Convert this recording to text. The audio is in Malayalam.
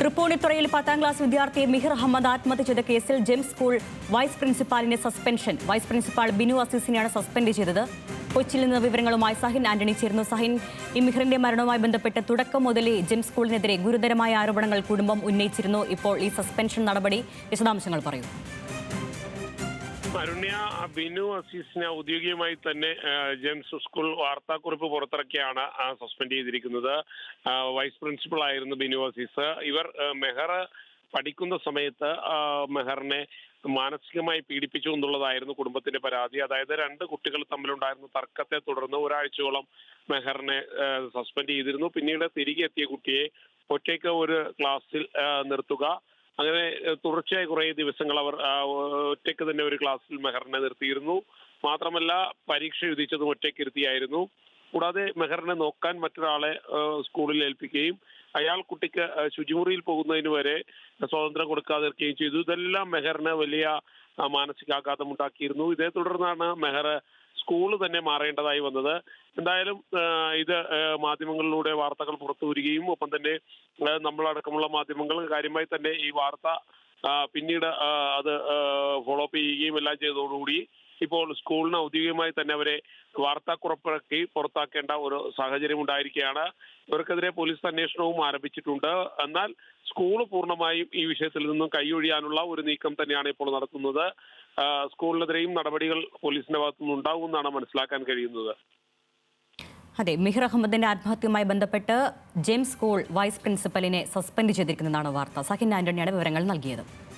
തൃപ്പൂണിത്തുറയിൽ പത്താം ക്ലാസ് വിദ്യാർത്ഥി മിഹിർ അഹമ്മദ് ആത്മഹത്യ ചെയ്ത കേസിൽ ജെംസ് സ്കൂൾ വൈസ് പ്രിൻസിപ്പാലിന്റെ സസ്പെൻഷൻ. വൈസ് പ്രിൻസിപ്പാൾ ബിനു അസീസിനെയാണ് സസ്പെൻഡ് ചെയ്തത്. കൊച്ചിയിൽ നിന്ന് വിവരങ്ങളുമായി സഹിൻ ആന്റണി ചേർന്നു സഹിൻ ഈ മിഹിറിന്റെ മരണവുമായി ബന്ധപ്പെട്ട് തുടക്കം മുതലേ ജെംസ് സ്കൂളിനെതിരെ ഗുരുതരമായ ആരോപണങ്ങൾ കുടുംബം ഉന്നയിച്ചിരുന്നു. ഇപ്പോൾ ഈ സസ്പെൻഷൻ നടപടി വിശദാംശങ്ങൾ പറയൂ. അരുണ്യ ബിനു അസീസിനെ ഔദ്യോഗികമായി തന്നെ ജെംസ് സ്കൂൾ വാർത്താക്കുറിപ്പ് പുറത്തിറക്കിയാണ് സസ്പെൻഡ് ചെയ്തിരിക്കുന്നത്. വൈസ് പ്രിൻസിപ്പൾ ആയിരുന്നു ബിനു അസീസ്. ഇവർ മെഹർ പഠിക്കുന്ന സമയത്ത് മെഹറിനെ മാനസികമായി പീഡിപ്പിച്ചു എന്നുള്ളതായിരുന്നു കുടുംബത്തിന്റെ പരാതി. അതായത് രണ്ട് കുട്ടികൾ തമ്മിലുണ്ടായിരുന്ന തർക്കത്തെ തുടർന്ന് ഒരാഴ്ചയോളം മെഹറിനെ സസ്പെൻഡ് ചെയ്തിരുന്നു. പിന്നീട് തിരികെ എത്തിയ കുട്ടിയെ ഒറ്റയ്ക്ക് ഒരു ക്ലാസ്സിൽ നിർത്തുക. അങ്ങനെ തുടർച്ചയായി കുറേ ദിവസങ്ങൾ അവർ ഒറ്റയ്ക്ക് തന്നെ ഒരു ക്ലാസ്സിൽ മെഹറിനെ നിർത്തിയിരുന്നു. മാത്രമല്ല പരീക്ഷ എഴുതിച്ചതും ഒറ്റയ്ക്ക് ഇരുത്തിയായിരുന്നു. കൂടാതെ മെഹറിനെ നോക്കാൻ മറ്റൊരാളെ സ്കൂളിൽ ഏൽപ്പിക്കുകയും അയാൾ കുട്ടിക്ക് ശുചിമുറിയിൽ പോകുന്നതിന് വരെ സ്വാതന്ത്ര്യം കൊടുക്കാതിരിക്കുകയും ചെയ്തു. ഇതെല്ലാം മെഹറിന് വലിയ മാനസികാഘാതം ഉണ്ടാക്കിയിരുന്നു. ഇതേ തുടർന്നാണ് മെഹർ സ്കൂൾ തന്നെ മാറേണ്ടതായി വന്നത്. എന്തായാലും ഇത് മാധ്യമങ്ങളിലൂടെ വാർത്തകൾ പുറത്തു വരികയും ഒപ്പം തന്നെ നമ്മളടക്കമുള്ള മാധ്യമങ്ങൾ കാര്യമായി തന്നെ ഈ വാർത്ത പിന്നീട് അത് ഫോളോ അപ്പ് ചെയ്യുകയും എല്ലാം ചെയ്തതോടുകൂടി ഇപ്പോൾ സ്കൂളിന് ഔദ്യോഗികമായി തന്നെ അവരെ വാർത്താക്കുറപ്പിറക്കി പുറത്താക്കേണ്ട ഒരു സാഹചര്യം ഉണ്ടായിരിക്കുകയാണ്. ഇവർക്കെതിരെ പോലീസ് അന്വേഷണവും ആരംഭിച്ചിട്ടുണ്ട്. എന്നാൽ സ്കൂൾ പൂർണമായും ഈ വിഷയത്തിൽ നിന്നും കൈയൊഴിയാനുള്ള ഒരു നീക്കം തന്നെയാണ് ഇപ്പോൾ നടത്തുന്നത്. ആ, സ്കൂളിനെതിരെയും നടപടികൾ പോലീസിന്റെ ഭാഗത്തുനിന്ന് ഉണ്ടാകുമെന്നാണ് മനസ്സിലാക്കാൻ കഴിയുന്നത്. അതെ മിഹിർ അഹമ്മദിന്റെ ആത്മഹത്യയുമായി ബന്ധപ്പെട്ട് ജെയിംസ് സ്കൂൾ വൈസ് പ്രിൻസിപ്പലിനെ സസ്പെൻഡ് ചെയ്തിരിക്കുന്നതാണ് വാർത്ത. സഹിൻ ആന്റണിയാണ് വിവരങ്ങൾ നൽകിയത്.